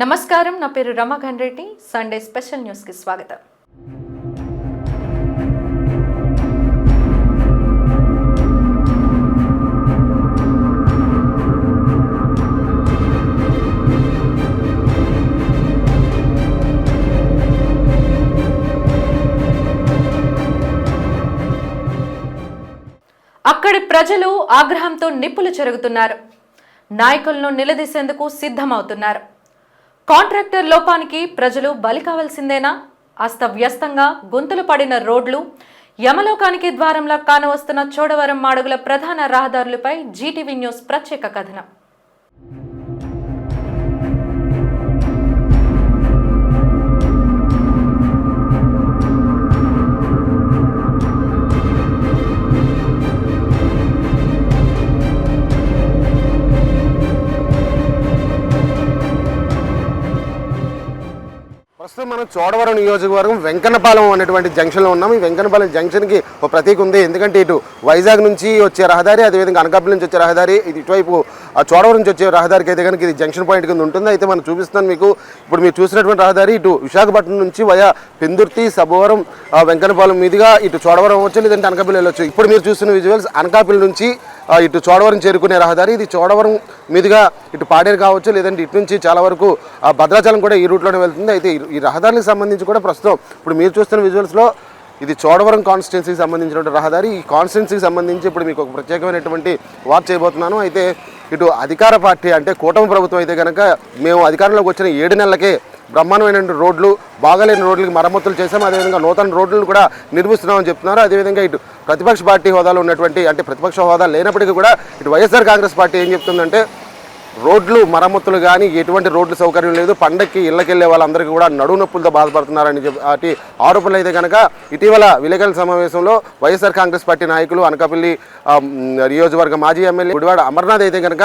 నమస్కారం నా పేరు రమాఘన్ రెడ్డి సండే స్పెషల్ న్యూస్కి స్వాగతం. అక్కడి ప్రజలు ఆగ్రహంతో నిప్పులు చెరుగుతున్నారు. నాయకులను నిలదీసేందుకు సిద్ధమవుతున్నారు. కాంట్రాక్టర్ లోపానికి ప్రజలు బలి కావాల్సిందేనా? అస్తవ్యస్తంగా గుంతలు పడిన రోడ్లు యమలోకానికి ద్వారంలా కానవస్తున్న చోడవరం మాడుగుల ప్రధాన రహదారులపై జీటీవీ న్యూస్ ప్రత్యేక కథనం. ప్రస్తుతం మనం చోడవరం నియోజకవర్గం వెంకన్నపాలెం అనేటువంటి జంక్షన్లో ఉన్నాం. ఈ వెంకన్నపాలెం జంక్షన్కి ఒక ప్రతీక ఉంది. ఎందుకంటే ఇటు వైజాగ్ నుంచి వచ్చే రహదారి అదేవిధంగా అనకాపల్లి నుంచి వచ్చే రహదారి ఇది ఇటువైపు ఆ చోడవరం నుంచి వచ్చే రహదారికి అయితే కనుక ఇది జంక్షన్ పాయింట్ కింద ఉంటుంది. అయితే మనం చూపిస్తున్నాను మీకు. ఇప్పుడు మీరు చూసినటువంటి రహదారి ఇటు విశాఖపట్నం నుంచి వయా పెందుర్తి సభవరం వెంకన్నపాలెం మీదుగా ఇటు చోడవరం వచ్చి లేదంటే అనకాపల్లి వెళ్ళొచ్చు. ఇప్పుడు మీరు చూస్తున్న విజువల్స్ అనకాపల్లి నుంచి ఇటు చోడవరం చేరుకునే రహదారి ఇది చోడవరం మీదుగా ఇటు పాడేరు కావచ్చు లేదంటే ఇటు నుంచి చాలా వరకు ఆ, భద్రాచలం కూడా ఈ రూట్లోనే వెళ్తుంది. అయితే ఈ- ఈ రహదారికి సంబంధించి కూడా ప్రస్తుతం ఇప్పుడు మీరు చూస్తున్న విజువల్స్లో ఇది చోడవరం కాన్స్టిట్యున్సీకి సంబంధించినటువంటి రహదారి. ఈ కాన్స్టిట్యున్సీకి సంబంధించి ఇప్పుడు మీకు ఒక ప్రత్యేకమైనటువంటి వార్త చేయబోతున్నాను. అయితే ఇటు అధికార పార్టీ అంటే కూటమి ప్రభుత్వం అయితే కనుక మేము అధికారంలోకి వచ్చిన ఏడు నెలలకే బ్రహ్మాండమైన రోడ్లు బాగాలేని రోడ్లకి మరమ్మతులు చేశాం. అదేవిధంగా నూతన రోడ్లను కూడా నిర్మిస్తున్నామని చెప్తున్నారు. అదేవిధంగా ఇటు ప్రతిపక్ష పార్టీ హోదాలో ఉన్నటువంటి అంటే ప్రతిపక్ష హోదా లేనప్పటికీ కూడా ఇటు వైఎస్ఆర్ కాంగ్రెస్ పార్టీ ఏం చెప్తుందంటే రోడ్లు మరమ్మతులు కానీ ఎటువంటి రోడ్లు సౌకర్యం లేదు. పండక్కి ఇళ్ళకెళ్ళే వాళ్ళందరికీ కూడా నడువు నొప్పులతో బాధపడుతున్నారని చెప్పి ఆరోపణలు అయితే కనుక ఇటీవల విలేకరుల సమావేశంలో వైఎస్ఆర్ కాంగ్రెస్ పార్టీ నాయకులు అనకాపల్లి నియోజకవర్గ మాజీ ఎమ్మెల్యే గుడివాడ అమర్నాథ్ అయితే కనుక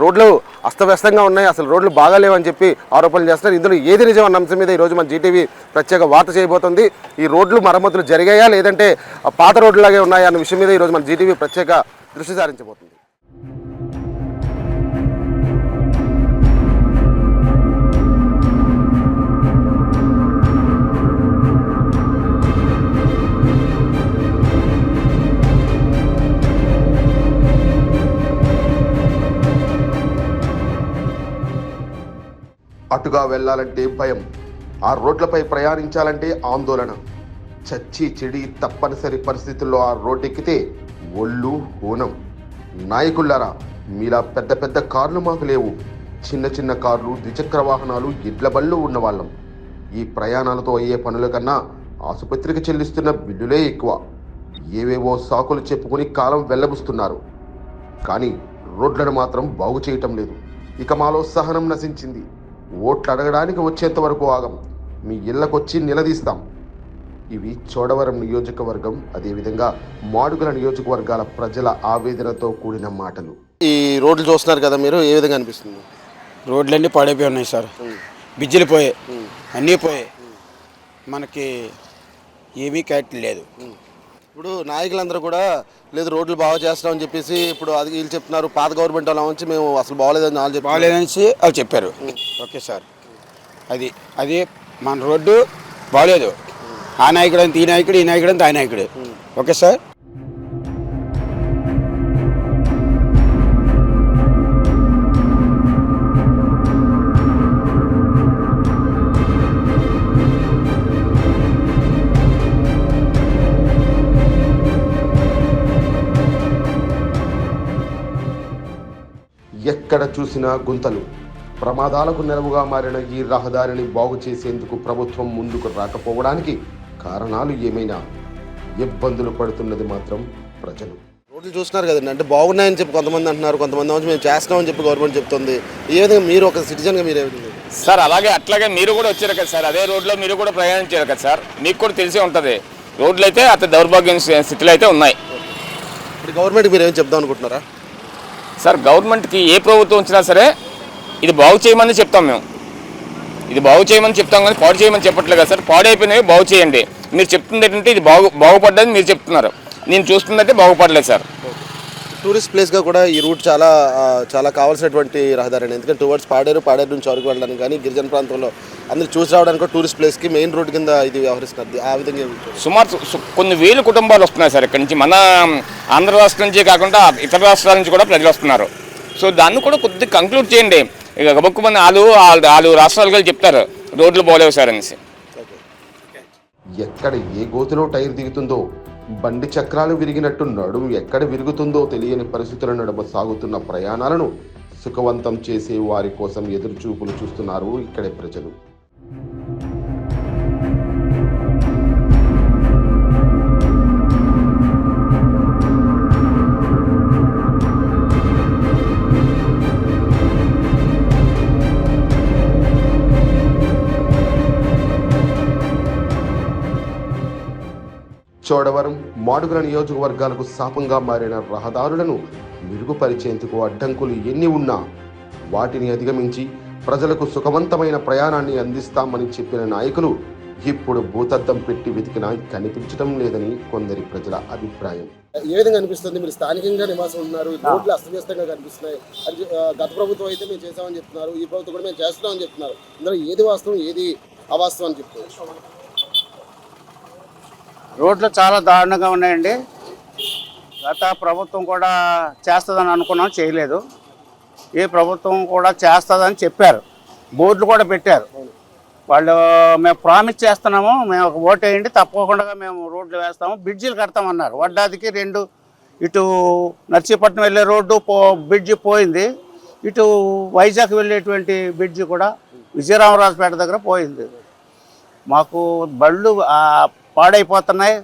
రోడ్లు అస్తవ్యస్తంగా ఉన్నాయి. అసలు రోడ్లు బాగాలేవని చెప్పి ఆరోపణలు చేస్తున్నారు. ఇందులో ఏది నిజం అన్న అంశం మీద ఈరోజు మన జీటీవీ ప్రత్యేక వార్త చేయబోతుంది. ఈ రోడ్లు మరమ్మతులు జరిగాయా? లేదంటే పాత పాత రోడ్లులాగే ఉన్నాయా? అన్న విషయం మీద ఈరోజు మన జీటీవీ ప్రత్యేక దృష్టి సారించబోతుంది. అటుగా వెళ్ళాలంటే భయం ఆ రోడ్లపై ప్రయాణించాలంటే ఆందోళన. చచ్చి చెడి తప్పనిసరి పరిస్థితుల్లో ఆ రోడ్ ఎక్కితే ఒళ్ళు హూనం. నాయకుల్లారా మీలా పెద్ద పెద్ద కార్లు మాకు లేవు. చిన్న చిన్న కార్లు ద్విచక్ర వాహనాలు ఎడ్ల బళ్ళు ఉన్నవాళ్ళం. ఈ ప్రయాణాలతో అయ్యే పనుల కన్నా ఆసుపత్రికి చెల్లిస్తున్న బిల్లులే ఎక్కువ. ఏవేవో సాకులు చెప్పుకుని కాలం వెళ్ళబుస్తున్నారు కానీ రోడ్లను మాత్రం బాగు చేయటం లేదు. ఇక మాలో సహనం నశించింది. ఓట్లు అడగడానికి వచ్చేంత వరకు ఆగం. మీ ఇళ్ళకొచ్చి నిలదీస్తాం. ఇవి చోడవరం నియోజకవర్గం అదేవిధంగా మాడుగుల నియోజకవర్గాల ప్రజల ఆవేదనతో కూడిన మాటలు. ఈ రోడ్లు చూస్తున్నారు కదా మీరు ఏ విధంగా అనిపిస్తుంది? రోడ్లన్నీ పాడైపోయి ఉన్నాయి సార్. బిజ్జలు పోయాయి. అన్నీ పోయాయి. మనకి ఏమీ క్యాట్ లేదు. ఇప్పుడు నాయకులందరూ కూడా లేదు రోడ్లు బాగా చేస్తామని చెప్పేసి ఇప్పుడు అది వీళ్ళు చెప్తున్నారు పాత గవర్నమెంట్ వాళ్ళ నుంచి మేము అసలు బాగలేదని వాళ్ళు చెప్పారు. బాగాలేదనేసి అవి చెప్పారు. Okay sir. అది అది మన రోడ్డు బాగాలేదు. ఆ నాయకుడు అంత ఈ నాయకుడు ఈ నాయకుడు అంత ఆ నాయకుడు. Okay sir? ఎక్కడ చూసినా గుంతలు. ప్రమాదాలకు నెలవుగా మారిన ఈ రహదారిని బాగు చేసేందుకు ప్రభుత్వం ముందుకు రాకపోవడానికి కారణాలు ఏమైనా? ఇబ్బందులు పడుతున్నది మాత్రం ప్రజలు. రోడ్లు చూస్తున్నారు కదండి. అంటే బాగున్నాయని చెప్పి కొంతమంది అంటున్నారు. కొంతమంది వచ్చి మేము చేస్తున్నామని చెప్పి గవర్నమెంట్ చెప్తుంది. ఏ విధంగా మీరు ఒక సిటిజన్గా మీరు ఏ విధంగా? సార్ అలాగే అట్లాగే మీరు కూడా వచ్చారు కదా సార్. అదే రోడ్లో మీరు కూడా ప్రయాణించారు కదా సార్. మీకు కూడా తెలిసే ఉంటుంది. రోడ్లు అయితే అతి దౌర్భాగ్యం స్థితిలో అయితే ఉన్నాయి. ఇప్పుడు గవర్నమెంట్ మీరు ఏం చెప్దాం అనుకుంటున్నారా? సార్ గవర్నమెంట్కి ఏ ప్రభుత్వం వచ్చినా సరే ఇది బాగు చేయమని చెప్తాం మేము. ఇది బాగు చేయమని చెప్తాం కానీ పాడు చేయమని చెప్పట్లేదు కదా సార్. పాడైపోయినవి బాగు చేయండి. మీరు చెప్తుంది ఏంటంటే ఇది బాగు బాగుపడ్డది మీరు చెప్తున్నారు. నేను చూస్తుందంటే బాగుపడలేదు సార్. టూరిస్ట్ ప్లేస్గా కూడా ఈ రూట్ చాలా చాలా కావాల్సినటువంటి రహదారి అండి ఎందుకంటే టువర్డ్స్ పాడేరు పాడేరు నుంచి అరకు వెళ్ళడానికి కానీ గిరిజన ప్రాంతంలో అందరూ చూసి రావడానికి టూరిస్ట్ ప్లేస్కి మెయిన్ రోడ్ కింద ఇది వ్యవహరిస్తున్నది ఆ విధంగా సుమారు కొన్ని వేల కుటుంబాలు వస్తున్నాయి సార్ ఇక్కడ నుంచి. మన ఆంధ్ర రాష్ట్రం నుంచే కాకుండా ఇతర రాష్ట్రాల నుంచి కూడా ప్రజలు వస్తున్నారు. సో దాన్ని కూడా కొద్దిగా కంక్లూడ్ చేయండి. ఇక గబుక్కుమని వాళ్ళు వాళ్ళు వాళ్ళు రాష్ట్రాలకు వెళ్ళి చెప్తారు. రోడ్లు బాగలేవు సార్ అనేసి. ఎక్కడ ఏ గోతులో టైర్ దిగుతుందో బండి చక్రాలు విరిగినట్టు నడుము ఎక్కడ విరుగుతుందో తెలియని పరిస్థితుల నడుమ సాగుతున్న ప్రయాణాలను సుఖవంతం చేసే వారి కోసం ఎదురుచూపులు చూస్తున్నారు ఇక్కడి ప్రజలు. చోడవరం మాడుగుల నియోజకవర్గాలకు శాపంగా మారిన రహదారులను మెరుగుపరిచేందుకు అడ్డంకులు ఎన్ని ఉన్నా వాటిని అధిగమించి ప్రజలకు సుఖవంతమైన ప్రయాణాన్ని అందిస్తామని చెప్పిన నాయకులు ఇప్పుడు భూతద్దం పెట్టి వెతికినా కనిపించడం లేదని కొందరి ప్రజల అభిప్రాయం. ఏ విధంగా అనిపిస్తుంది? మీరు స్థానికంగా నివాసం ఉన్నారు రోడ్లు అస్తవ్యస్తంగా కనిపిస్తున్నాయి. అది ఆ, గత ప్రభుత్వం అయితే మేము చేసామని చెప్తున్నారు ఈ ప్రభుత్వం కూడా మేము చేస్తున్నామని చెప్తున్నారు. ఇందులో ఏది వాస్తవం ఏది అవాస్తవం అని చెప్తున్నారు రోడ్లు చాలా దారుణంగా ఉన్నాయండి. గత ప్రభుత్వం కూడా చేస్తుందని అనుకున్నాం చేయలేదు. ఈ ప్రభుత్వం కూడా చేస్తుందని చెప్పారు. బోర్డులు కూడా పెట్టారు. వాళ్ళు మేము ప్రామిస్ చేస్తున్నాము మేము ఒక ఓటు వేయండి తప్పకుండా మేము రోడ్లు వేస్తాము బ్రిడ్జిలు కడతామన్నారు. వడ్డాదికి రెండు ఇటు నర్సీపట్నం వెళ్ళే రోడ్డు పో బ్రిడ్జి పోయింది. ఇటు వైజాగ్ వెళ్ళేటువంటి బ్రిడ్జి కూడా విజయరామరాజుపేట దగ్గర పోయింది. మాకు బళ్ళు పాడైపోతున్నాయి.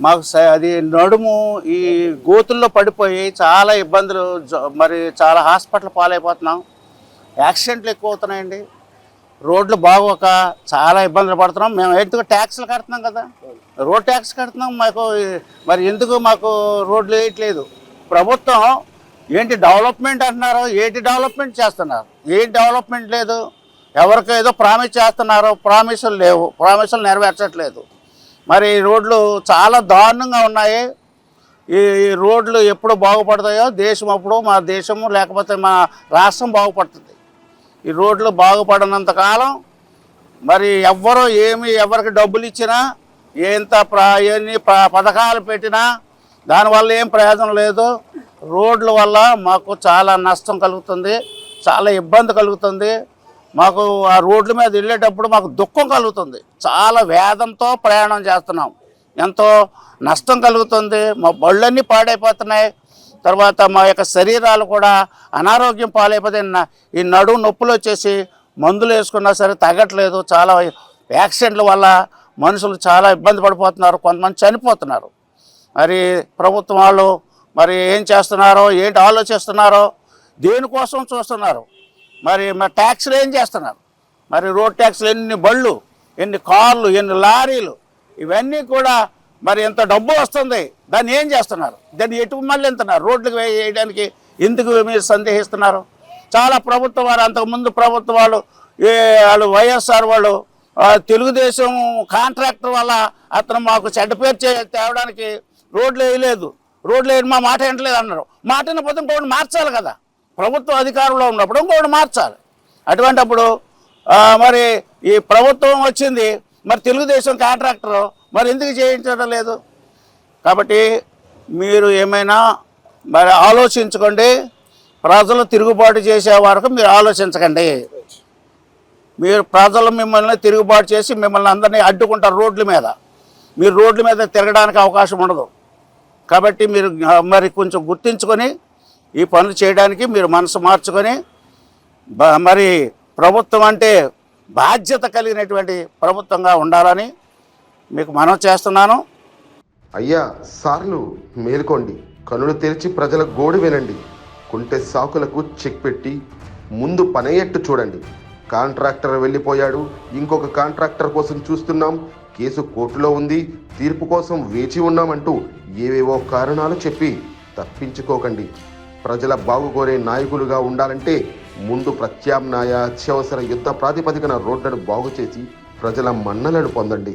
మాకు స- అది నడుము ఈ గోతుల్లో పడిపోయి చాలా ఇబ్బందులు జ- మరి చాలా హాస్పిటల్ పాలైపోతున్నాం. యాక్సిడెంట్లు ఎక్కువ అవుతున్నాయండి రోడ్లు బాగోక చాలా ఇబ్బందులు పడుతున్నాం. మేము ఎందుకు ట్యాక్స్లు కడుతున్నాం కదా? రోడ్ ట్యాక్స్ కడుతున్నాం. మాకు మరి ఎందుకు మాకు రోడ్లు వేయట్లేదు? ప్రభుత్వం ఏంటి డెవలప్మెంట్ అంటున్నారు ఏంటి డెవలప్మెంట్ చేస్తున్నారు? ఏంటి డెవలప్మెంట్ లేదు. ఎవరికి ఏదో ప్రామిస్ చేస్తున్నారు. ప్రామిసులు లేవు. ప్రామిసులు నెరవేర్చట్లేదు. మరి ఈ రోడ్లు చాలా దారుణంగా ఉన్నాయి. ఈ రోడ్లు ఎప్పుడు బాగుపడతాయో దేశం అప్పుడు మా దేశము లేకపోతే మా రాష్ట్రం బాగుపడుతుంది. ఈ రోడ్లు బాగుపడినంత కాలం మరి ఎవ్వరు ఏమి ఎవరికి డబ్బులు ఇచ్చినా ఎంత ఎన్ని ప- పథకాలు పెట్టినా దానివల్ల ఏం ప్రయోజనం లేదు. రోడ్ల వల్ల మాకు చాలా నష్టం కలుగుతుంది చాలా ఇబ్బంది కలుగుతుంది. మాకు ఆ రోడ్ల మీద వెళ్ళేటప్పుడు మాకు దుఃఖం కలుగుతుంది. చాలా వేదంతో ప్రయాణం చేస్తున్నాం. ఎంతో నష్టం కలుగుతుంది. మా బళ్ళన్నీ పాడైపోతున్నాయి. తర్వాత మా యొక్క శరీరాలు కూడా అనారోగ్యం పాలైపోతే ఈ నడుము నొప్పులు వచ్చేసి మందులు వేసుకున్నా సరే తగ్గట్లేదు. చాలా యాక్సిడెంట్ల వల్ల మనుషులు చాలా ఇబ్బంది పడిపోతున్నారు. కొంతమంది చనిపోతున్నారు. మరి ప్రభుత్వం వాళ్ళు మరి ఏం చేస్తున్నారో ఏంటి ఆలోచిస్తున్నారో దేనికోసం చూస్తున్నారు? మరి మా ట్యాక్స్లు ఏం చేస్తున్నారు? మరి రోడ్ ట్యాక్స్లు ఎన్ని బళ్ళు ఎన్ని కార్లు ఎన్ని లారీలు ఇవన్నీ కూడా మరి ఎంత డబ్బు వస్తుంది? దాన్ని ఏం చేస్తున్నారు? దాన్ని ఎటు మళ్ళీ ఎంతున్నారు రోడ్లకు వేయడానికి ఎందుకు మీరు సందేహిస్తున్నారు? చాలా ప్రభుత్వ వారు అంతకుముందు ప్రభుత్వ వాళ్ళు వాళ్ళు వైఎస్ఆర్ వాళ్ళు తెలుగుదేశం కాంట్రాక్టర్ వల్ల అతను మాకు చెడ్డ పేరు చే తేవడానికి రోడ్లు వేయలేదు. రోడ్లు వేయడం మా మాట వినట్లేదు అన్నారు. మాట వినపోతే ఇంకోటి మార్చాలి కదా. ప్రభుత్వం అధికారంలో ఉన్నప్పుడు ఇంకోటి మార్చాలి. అటువంటప్పుడు మరి ఈ ప్రభుత్వం వచ్చింది మరి తెలుగుదేశం కాంట్రాక్టర్ మరి ఎందుకు చేయించడం లేదు? కాబట్టి మీరు ఏమైనా మరి ఆలోచించుకోండి ప్రజలు తిరుగుబాటు చేసే వరకు మీరు ఆలోచించకండి. మీరు ప్రజలు మిమ్మల్ని తిరుగుబాటు చేసి మిమ్మల్ని అందరినీ అడ్డుకుంటారు రోడ్ల మీద. మీరు రోడ్ల మీద తిరగడానికి అవకాశం ఉండదు. కాబట్టి మీరు మరి కొంచెం గుర్తించుకొని ఈ పనులు చేయడానికి మీరు మనసు మార్చుకొని బ- మరి ప్రభుత్వం అంటే బాధ్యత కలిగినటువంటి ప్రభుత్వంగా ఉండాలని మీకు మనం చేస్తున్నాను. అయ్యా సార్లు మేల్కోండి. కనులు తెరిచి ప్రజల గోడు వినండి. కుంటే సాకులకు చెక్ పెట్టి ముందు పనయ్యట్టు చూడండి. కాంట్రాక్టర్ వెళ్ళిపోయాడు. ఇంకొక కాంట్రాక్టర్ కోసం చూస్తున్నాం. కేసు కోర్టులో ఉంది. తీర్పు కోసం వేచి ఉన్నామంటూ ఏవేవో కారణాలు చెప్పి తప్పించుకోకండి. ప్రజల బాగుకోరే నాయకులుగా ఉండాలంటే ముందు ప్రత్యామ్నాయ అత్యవసర యుద్ధ ప్రాతిపదికన రోడ్లను బాగు చేసి ప్రజల మన్నలను పొందండి.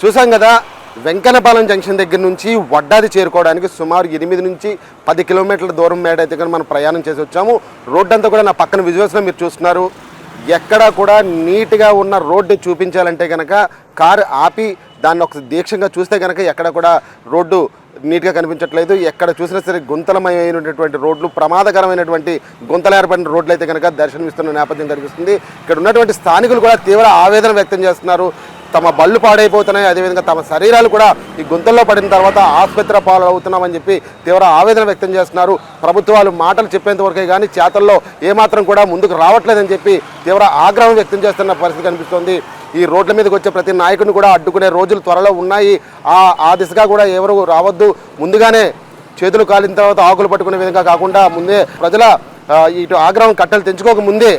చూసాం కదా వెంకనపాలెం జంక్షన్ దగ్గర నుంచి వడ్డాది చేరుకోవడానికి సుమారు ఎనిమిది నుంచి పది కిలోమీటర్ల దూరం మేడ అయితే మనం ప్రయాణం చేసి వచ్చాము. రోడ్డు అంతా కూడా నా పక్కన విజువల్స్లో మీరు చూస్తున్నారు. ఎక్కడా కూడా నీట్గా ఉన్న రోడ్డు చూపించాలంటే కనుక కారు ఆపి దాన్ని ఒక దీక్షంగా చూస్తే కనుక ఎక్కడ కూడా రోడ్డు నీట్గా కనిపించట్లేదు. ఎక్కడ చూసినా సరే గుంతలమైనటువంటి రోడ్లు ప్రమాదకరమైనటువంటి గుంతలు ఏర్పడిన రోడ్లు అయితే కనుక దర్శనమిస్తున్న నేపథ్యం కనిపిస్తుంది. ఇక్కడ ఉన్నటువంటి స్థానికులు కూడా తీవ్ర ఆవేదన వ్యక్తం చేస్తున్నారు. తమ బళ్ళు పాడైపోతున్నాయి. అదేవిధంగా తమ శరీరాలు కూడా ఈ గుంతల్లో పడిన తర్వాత ఆసుపత్రి పాలు అవుతున్నామని చెప్పి తీవ్ర ఆవేదన వ్యక్తం చేస్తున్నారు. ప్రభుత్వాలు మాటలు చెప్పేంత వరకే కానీ చేతల్లో ఏమాత్రం కూడా ముందుకు రావట్లేదని చెప్పి తీవ్ర ఆగ్రహం వ్యక్తం చేస్తున్న పరిస్థితి కనిపిస్తోంది. ఈ రోడ్ల మీదకి వచ్చే ప్రతి నాయకుడిని కూడా అడ్డుకునే రోజులు త్వరలో ఉన్నాయి. ఆ ఆ దిశగా కూడా ఎవరు రావద్దు. ముందుగానే చేతులు కాలిన తర్వాత ఆకులు పట్టుకునే విధంగా కాకుండా ముందే ప్రజల ఇటు ఆగ్రహం కట్టలు తెంచుకోక ముందే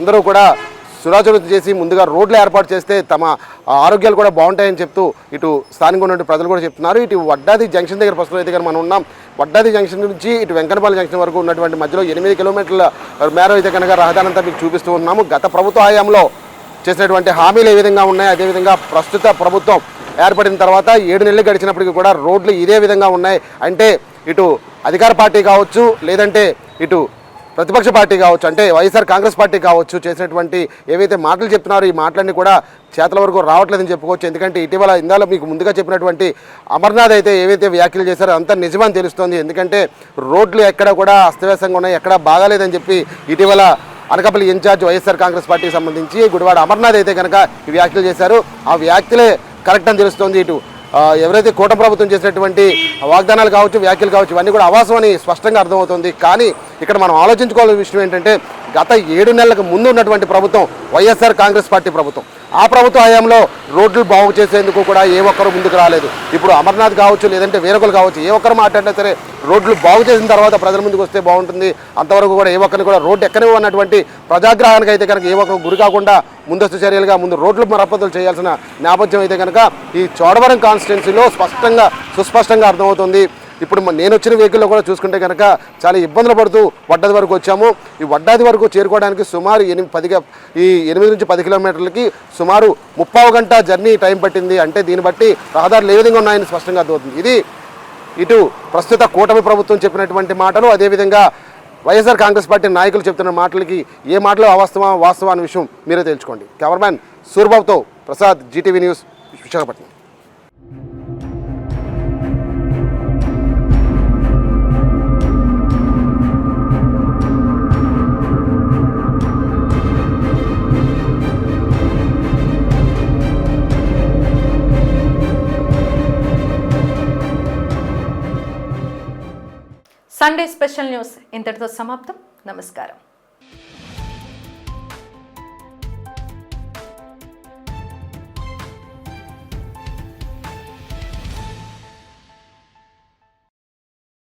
అందరూ కూడా సురాచరితం చేసి ముందుగా రోడ్లు ఏర్పాటు చేస్తే తమ ఆరోగ్యాలు కూడా బాగుంటాయని చెప్తూ ఇటు స్థానికంగా ఉన్నటువంటి ప్రజలు కూడా చెప్తున్నారు. ఇటు వడ్డాది జంక్షన్ దగ్గర ప్రస్తుతం అయితే కానీ మనం ఉన్నాం. వడ్డాది జంక్షన్ నుంచి ఇటు వెంకటపాల జంక్షన్ వరకు ఉన్నటువంటి మధ్యలో ఎనిమిది కిలోమీటర్ల మేర అయితే కనుక రహదారి అంతా మీకు చూపిస్తూ ఉన్నాము. గత ప్రభుత్వ హయాంలో చేసినటువంటి హామీలు ఏ విధంగా ఉన్నాయి? అదేవిధంగా ప్రస్తుత ప్రభుత్వం ఏర్పడిన తర్వాత ఏడు నెలలు గడిచినప్పటికీ కూడా రోడ్లు ఇదే విధంగా ఉన్నాయి. అంటే ఇటు అధికార పార్టీ కావచ్చు లేదంటే ఇటు ప్రతిపక్ష పార్టీ కావచ్చు అంటే వైఎస్ఆర్ కాంగ్రెస్ పార్టీ కావచ్చు చేసినటువంటి ఏవైతే మాటలు చెప్తున్నారో ఈ మాటలన్నీ కూడా చేతల వరకు రావట్లేదని చెప్పుకోవచ్చు. ఎందుకంటే ఇటీవల ఇందాలో మీకు ముందుగా చెప్పినటువంటి అమర్నాథ్ అయితే ఏవైతే వ్యాఖ్యలు చేశారో అంతా నిజమని తెలుస్తోంది. ఎందుకంటే రోడ్లు ఎక్కడ కూడా అస్తవ్యస్తంగా ఉన్నాయి ఎక్కడ బాగాలేదని చెప్పి ఇటీవల అనకాపల్లి ఇన్ఛార్జ్ వైఎస్ఆర్ కాంగ్రెస్ పార్టీకి సంబంధించి గుడివాడ అమర్నాథ్ అయితే కనుక ఈ వ్యాఖ్యలు చేశారు. ఆ వ్యాఖ్యలే కరెక్ట్ అని తెలుస్తోంది ఇటు. ఎవరైతే కూట ప్రభుత్వం చేసినటువంటి వాగ్దానాలు కావచ్చు వ్యాఖ్యలు కావచ్చు ఇవన్నీ కూడా అవాసం అని స్పష్టంగా అర్థమవుతుంది. కానీ ఇక్కడ మనం ఆలోచించుకోవాల్సిన విషయం ఏంటంటే గత ఏడు నెలలకు ముందు ఉన్నటువంటి ప్రభుత్వం వైఎస్ఆర్ కాంగ్రెస్ పార్టీ ప్రభుత్వం. ఆ ప్రభుత్వ హయాంలో రోడ్లు బాగు చేసేందుకు కూడా ఏ ఒక్కరు ముందుకు రాలేదు. ఇప్పుడు అమర్నాథ్ కావచ్చు లేదంటే వేరొకరు కావచ్చు ఏ ఒక్కరు మాట్లాడినా సరే రోడ్లు బాగు చేసిన తర్వాత ప్రజల ముందుకు వస్తే బాగుంటుంది. అంతవరకు కూడా ఏ ఒక్కరిని కూడా రోడ్డు ఎక్కనివ్వ అన్నటువంటి ప్రజాగ్రహానికి అయితే కనుక ఏ ఒక్కరు గురి కాకుండా ముందస్తు చర్యలుగా ముందు రోడ్లు మరమ్మతులు చేయాల్సిన నేపథ్యం అయితే కనుక ఈ చోడవరం కాన్స్టిట్యున్సీలో స్పష్టంగా సుస్పష్టంగా అర్థమవుతుంది. ఇప్పుడు నేను వచ్చిన వెహికల్లో కూడా చూసుకుంటే కనుక చాలా ఇబ్బందులు పడుతూ వడ్డాది వరకు వచ్చాము. ఈ వడ్డాది వరకు చేరుకోవడానికి సుమారు ఎనిమిది పదిగా ఈ ఎనిమిది నుంచి పది కిలోమీటర్లకి సుమారు ముప్పావు గంట జర్నీ టైం పట్టింది. అంటే దీన్ని బట్టి రహదారులు ఏ విధంగా ఉన్నాయని స్పష్టంగా అర్థమవుతుంది. ఇది ఇటు ప్రస్తుత కూటమి ప్రభుత్వం చెప్పినటువంటి మాటలు అదేవిధంగా వైఎస్ఆర్ కాంగ్రెస్ పార్టీ నాయకులు చెప్తున్న మాటలకి ఏ మాటలు అవాస్తవా వాస్తవా అనే విషయం మీరే తెలుసుకోండి. Cameraman సూర్బాబుతో Prasad G TV news Visakhapatnam. Sunday special news ఇంతటితో సమాప్తం. నమస్కారం.